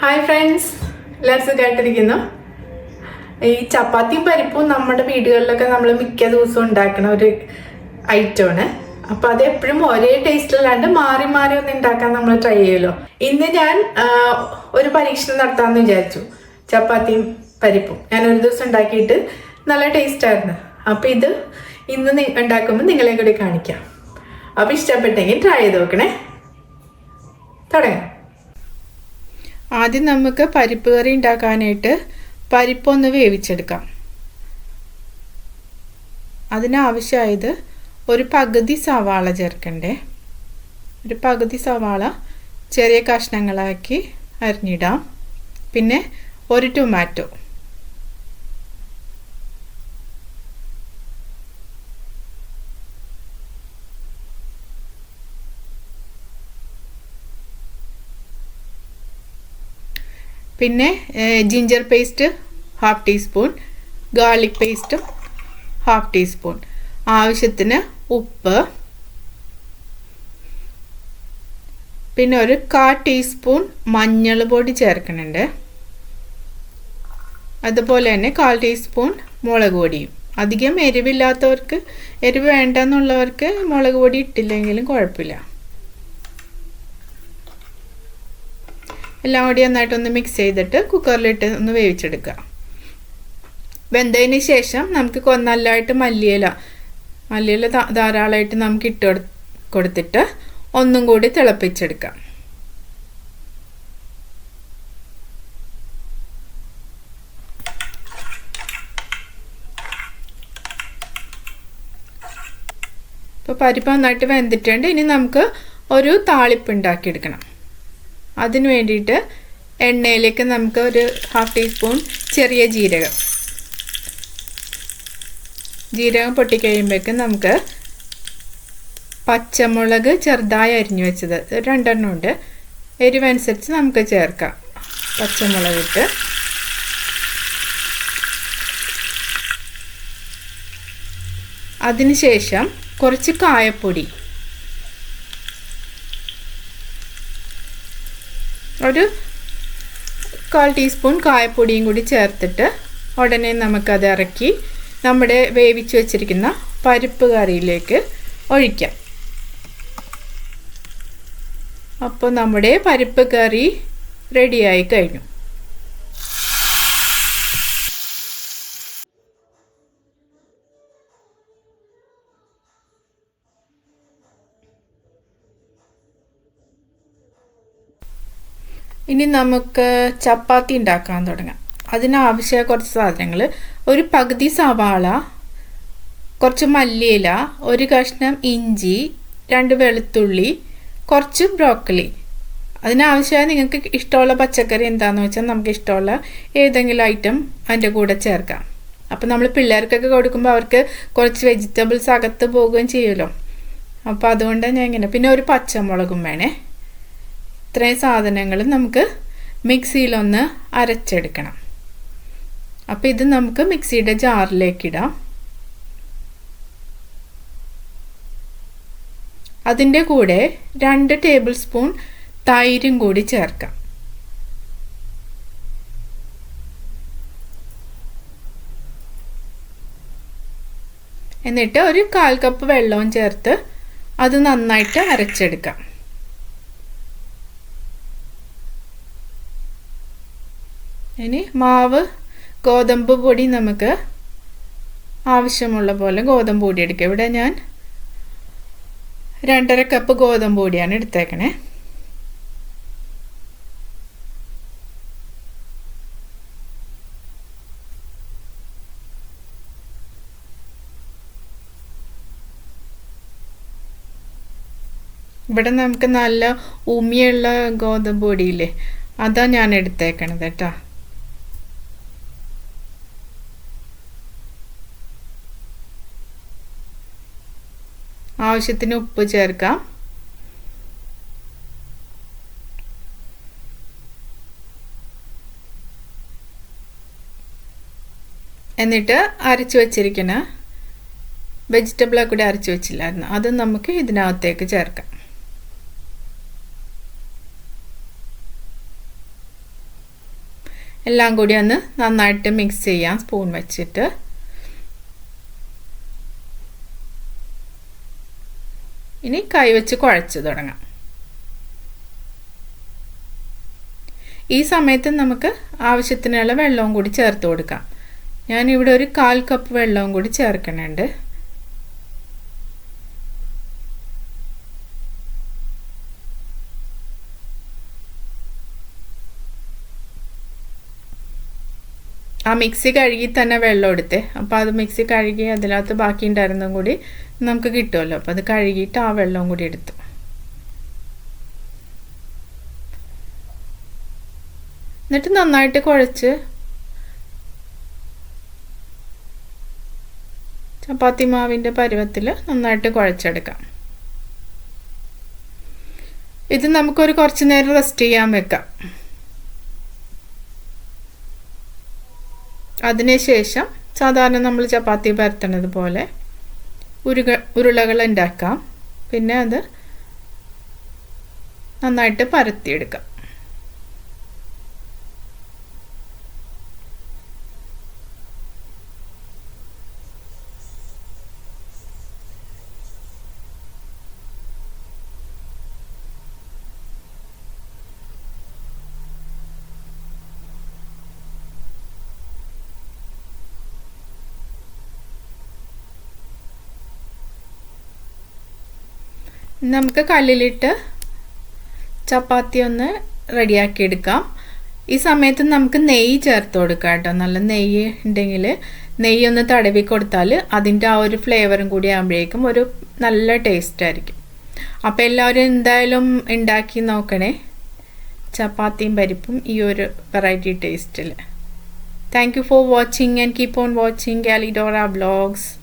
Hi friends എല്ലാവരും സുഖമായിട്ടിരിക്കുന്നു ഈ ചപ്പാത്തിയും പരിപ്പും നമ്മുടെ വീടുകളിലൊക്കെ നമ്മൾ മിക്ക ദിവസവും ഉണ്ടാക്കുന്ന ഒരു ഐറ്റമാണ് അപ്പോൾ അത് എപ്പോഴും ഒരേ ടേസ്റ്റിലല്ലാണ്ട് മാറി മാറി ഒന്ന് ഉണ്ടാക്കാൻ നമ്മൾ ട്രൈ ചെയ്യുമല്ലോ. ഇന്ന് ഞാൻ ഒരു പരീക്ഷണം നടത്താമെന്ന് വിചാരിച്ചു. ചപ്പാത്തിയും പരിപ്പും. ഞാൻ ഒരു ദിവസം ഉണ്ടാക്കിയിട്ട് നല്ല ടേസ്റ്റ് ആയിരുന്നു. അപ്പൊ ഇത് ഇന്ന് ഉണ്ടാക്കുമ്പോൾ നിങ്ങളെ കൂടി കാണിക്കാം. അപ്പോൾ ഇഷ്ടപ്പെട്ടെങ്കിൽ ട്രൈ ചെയ്ത് നോക്കണേ. തുടങ്ങാം. ആദ്യം നമുക്ക് പരിപ്പ് കറി ഉണ്ടാക്കാനായിട്ട് പരിപ്പൊന്ന് വേവിച്ചെടുക്കാം. അതിനാവശ്യമായത് ഒരു പകുതി സവാള ചേർക്കണ്ടേ? ഒരു പകുതി സവാള ചെറിയ കഷ്ണങ്ങളാക്കി അരിഞ്ഞിടാം. പിന്നെ ഒരു ടൊമാറ്റോ പിന്നെ ginger paste half teaspoon garlic പേസ്റ്റും ഹാഫ് ടീസ്പൂൺ ആവശ്യത്തിന് ഉപ്പ്. പിന്നെ ഒരു കാ ടീസ്പൂൺ മഞ്ഞൾ പൊടി ചേർക്കുന്നുണ്ട്. അതുപോലെ തന്നെ കാൽ ടീസ്പൂൺ മുളക് പൊടിയും. അധികം എരിവില്ലാത്തവർക്ക് എരിവ് വേണ്ടെന്നുള്ളവർക്ക് മുളക് പൊടി ഇട്ടില്ലെങ്കിലും കുഴപ്പമില്ല. എല്ലാം കൂടി നന്നായിട്ടൊന്ന് മിക്സ് ചെയ്തിട്ട് കുക്കറിലിട്ട് ഒന്ന് വേവിച്ചെടുക്കുക. വെന്തതിന് ശേഷം നമുക്ക് കൊന്നല്ലായിട്ട് മല്ലിയില മല്ലിയില ധാരാളമായിട്ട് നമുക്ക് ഇട്ട് കൊടു- കൊടുത്തിട്ട് ഒന്നും കൂടി തിളപ്പിച്ചെടുക്കാം. ഇപ്പോൾ പരിപ്പ് നന്നായിട്ട് വെന്തിട്ടുണ്ട്. ഇനി നമുക്ക് ഒരു താളിപ്പ് ഉണ്ടാക്കിയെടുക്കണം. അതിന് വേണ്ടിയിട്ട് എണ്ണയിലേക്ക് നമുക്ക് ഒരു ഹാഫ് ടീസ്പൂൺ ചെറിയ ജീരകം. ജീരകം പൊട്ടിക്കഴിയുമ്പോഴേക്കും നമുക്ക് പച്ചമുളക് ചെറുതായി അരിഞ്ഞു വെച്ചത്. രണ്ടെണ്ണം ഉണ്ട്. എരിവനുസരിച്ച് നമുക്ക് ചേർക്കാം. പച്ചമുളക് ഇട്ട്. അതിനുശേഷം കുറച്ച് കായപ്പൊടി. ഒരു കാൽ ടീസ്പൂൺ കായപ്പൊടിയും കൂടി ചേർത്തിട്ട് ഉടനെ നമുക്കത് ഇറക്കി നമ്മുടെ വേവിച്ച് വെച്ചിരിക്കുന്ന പരിപ്പ് കറിയിലേക്ക് ഒഴിക്കാം. അപ്പോൾ നമ്മുടെ പരിപ്പ് കറി റെഡിയായി കഴിഞ്ഞു. ഇനി നമുക്ക് ചപ്പാത്തി ഉണ്ടാക്കാൻ തുടങ്ങാം. അതിനാവശ്യമായ കുറച്ച് സാധനങ്ങൾ ഒരു പകുതി സവാള കുറച്ച് മല്ലിയില ഒരു കഷ്ണം ഇഞ്ചി രണ്ട് വെളുത്തുള്ളി കുറച്ച് ബ്രോക്കലി. അതിനാവശ്യമായ നിങ്ങൾക്ക് ഇഷ്ടമുള്ള പച്ചക്കറി എന്താണെന്ന് വെച്ചാൽ നമുക്ക് ഇഷ്ടമുള്ള ഏതെങ്കിലും ഐറ്റം അതിന്റെ കൂടെ ചേർക്കാം. അപ്പോൾ നമ്മൾ പിള്ളേർക്കൊക്കെ കൊടുക്കുമ്പോൾ അവർക്ക് കുറച്ച് വെജിറ്റബിൾസ് അകത്ത് പോവുകയും ചെയ്യുമല്ലോ. അപ്പോൾ അതുകൊണ്ട് ഞാൻ ഇങ്ങനെ. പിന്നെ ഒരു പച്ചമുളകും വേണേ. ഇത്രയും സാധനങ്ങൾ നമുക്ക് മിക്സിയിലൊന്ന് അരച്ചെടുക്കണം. അപ്പോൾ ഇത് നമുക്ക് മിക്സിയുടെ ജാറിലേക്കിടാം അതിന്റെ കൂടെ രണ്ട് ടേബിൾ സ്പൂൺ തൈരും കൂടി ചേർക്കാം. എന്നിട്ട് ഒരു കാൽ കപ്പ് വെള്ളവും ചേർത്ത് അത് നന്നായിട്ട് അരച്ചെടുക്കാം. ഇനി മാവ് ഗോതമ്പ് പൊടി നമുക്ക് ആവശ്യമുള്ള പോലെ ഗോതമ്പ് പൊടി എടുക്കുക ഇവിടെ ഞാൻ രണ്ടര കപ്പ് ഗോതമ്പ് പൊടിയാണ് എടുത്തേക്കണേ. ഇവിടെ നമുക്ക് നല്ല ഉമിയുള്ള ഗോതമ്പ് പൊടിയില്ലേ അതാ ഞാൻ എടുത്തേക്കണത് കേട്ടോ. ആവശ്യത്തിന് ഉപ്പ് ചേർക്കാം. എന്നിട്ട് അരച്ചു വച്ചിരിക്കുന്ന വെജിറ്റബിളെ കൂടി അരച്ച് വെച്ചില്ലായിരുന്നു. അത് നമുക്ക് ഇതിനകത്തേക്ക് ചേർക്കാം. എല്ലാം കൂടി ഒന്ന് നന്നായിട്ട് മിക്സ് ചെയ്യാം സ്പൂൺ വെച്ചിട്ട് ഇനി കൈവച്ച് കുഴച്ച് തുടങ്ങാം. ഈ സമയത്ത് നമുക്ക് ആവശ്യത്തിനുള്ള വെള്ളവും കൂടി ചേർത്ത് കൊടുക്കാം. ഞാനിവിടെ ഒരു കാൽ കപ്പ് വെള്ളവും കൂടി ചേർക്കണുണ്ട്. ആ മിക്സി കഴുകി തന്നെ വെള്ളം എടുത്തേ. അപ്പോൾ അത് മിക്സി കഴുകി അതിനകത്ത് ബാക്കി ഉണ്ടായിരുന്നതും കൂടി നമുക്ക് കിട്ടുമല്ലോ. അപ്പോൾ അത് കഴുകിയിട്ട് ആ വെള്ളവും കൂടി എടുത്തു. എന്നിട്ട് നന്നായിട്ട് കുഴച്ച് ചപ്പാത്തി മാവിന്റെ പരുവത്തിൽ നന്നായിട്ട് കുഴച്ചെടുക്കാം. ഇത് നമുക്കൊരു കുറച്ച് നേരം റെസ്റ്റ് ചെയ്യാൻ വെക്കാം. അതിനുശേഷം സാധാരണ നമ്മൾ ചപ്പാത്തി പരത്തണത് പോലെ ഉരുക ഉരുളകൾ ഉണ്ടാക്കാം. പിന്നെ അത് നന്നായിട്ട് പരത്തിയെടുക്കാം. നമുക്ക് കല്ലിലിട്ട് ചപ്പാത്തി ഒന്ന് റെഡിയാക്കി എടുക്കാം. ഈ സമയത്ത് നമുക്ക് നെയ്യ് ചേർത്ത് കൊടുക്കാം കേട്ടോ. നല്ല നെയ്യ് ഉണ്ടെങ്കിൽ നെയ്യ് ഒന്ന് തടവി കൊടുത്താൽ അതിന്റെ ആ ഒരു ഫ്ലേവറും കൂടി ആകുമ്പോഴേക്കും ഒരു നല്ല ടേസ്റ്റ് ആയിരിക്കും. അപ്പോൾ എല്ലാവരും എന്തായാലും ഉണ്ടാക്കി നോക്കണേ. ചപ്പാത്തിയും പരിപ്പും ഈ ഒരു വെറൈറ്റി ടേസ്റ്റിൽ thank you for watching and keep on watching Kalidora blogs